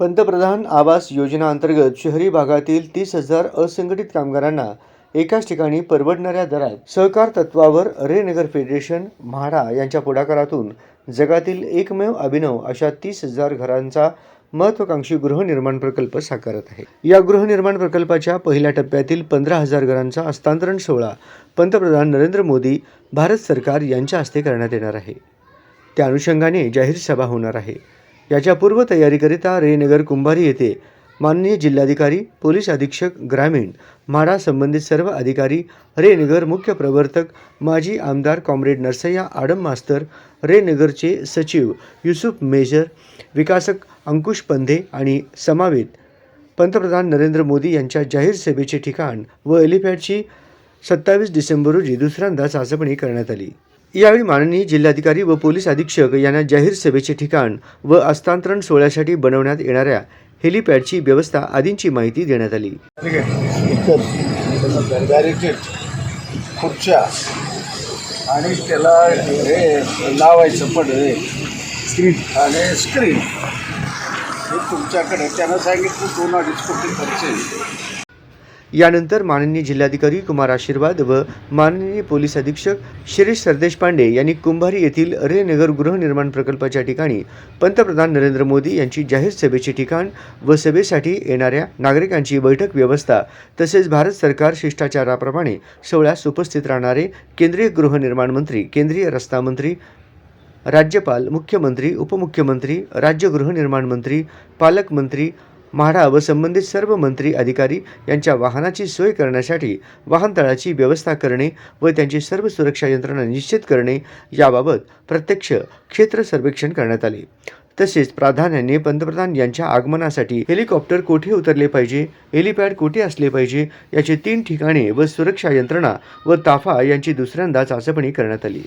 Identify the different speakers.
Speaker 1: पंतप्रधान आवास योजना अंतर्गत शहरी भागातील तीस हजार असंघटित कामगारांना एकाच ठिकाणी परवडणाऱ्या दरात सहकार तत्वावर रेनगर फेडरेशन म्हाडा यांच्या पुढाकारातून जगातील एकमेव अभिनव अशा तीस हजार घरांचा महत्वाकांक्षी गृहनिर्माण प्रकल्प साकारत आहे. या गृहनिर्माण प्रकल्पाच्या पहिल्या टप्प्यातील पंधरा हजार घरांचा हस्तांतरण सोहळा पंतप्रधान नरेंद्र मोदी भारत सरकार यांच्या हस्ते करण्यात येणार आहे. त्या अनुषंगाने जाहीर सभा होणार आहे. याच्या पूर्वतयारीकरिता रेनगर कुंभारी येथे माननीय जिल्हाधिकारी पोलीस अधीक्षक ग्रामीण म्हाडा संबंधित सर्व अधिकारी रेनगर मुख्य प्रवर्तक माजी आमदार कॉम्रेड नरसय्या आडम मास्तर रेनगरचे सचिव युसुफ मेजर विकासक अंकुश पंधे आणि समावेत पंतप्रधान नरेंद्र मोदी यांच्या जाहीर सभेचे ठिकाण व एलिपॅडची सत्तावीस डिसेंबर रोजी दुसऱ्यांदा चाचपणी करण्यात आली. यावेळी माननीय जिल्हाधिकारी व पोलीस अधीक्षक यांना जाहीर सभेचे ठिकाण व हस्तांतरण सोहळ्यासाठी बनवण्यात येणाऱ्या हेलिपॅडची व्यवस्था आदींची माहिती देण्यात आली.
Speaker 2: बॅरिकेड खुर्च्या आणि त्याला हे लावायचं पड स्क्रीन आणि स्क्रीन हे तुमच्याकडे त्यानं सांगितलं दोन अडीच कोटी खर्च येईल.
Speaker 1: यानंतर माननीय जिल्हाधिकारी कुमार आशीर्वाद व माननीय पोलीस अधीक्षक शिरीष सरदेश पांडे यांनी कुंभारी येथील रेनगर गृहनिर्माण प्रकल्पाच्या ठिकाणी पंतप्रधान नरेंद्र मोदी यांची जाहीर सभेचे ठिकाण व सभेसाठी येणाऱ्या नागरिकांची बैठक व्यवस्था तसेच भारत सरकार शिष्टाचाराप्रमाणे सोहळ्यास उपस्थित राहणारे केंद्रीय गृहनिर्माण मंत्री केंद्रीय रस्ता मंत्री राज्यपाल मुख्यमंत्री उपमुख्यमंत्री राज्य गृहनिर्माण मंत्री पालकमंत्री म्हाडा व संबंधित सर्व मंत्री अधिकारी यांच्या वाहनाची सोय करण्यासाठी वाहनतळाची व्यवस्था करणे व त्यांची सर्व सुरक्षा यंत्रणा निश्चित करणे याबाबत प्रत्यक्ष क्षेत्र सर्वेक्षण करण्यात आले. तसेच प्राधान्याने पंतप्रधान यांच्या आगमनासाठी हेलिकॉप्टर कोठे उतरले पाहिजे हेलिपॅड कोठे असले पाहिजे याचे तीन ठिकाणे व सुरक्षा यंत्रणा व ताफा यांची दुसऱ्यांदा चाचपणी करण्यात आली.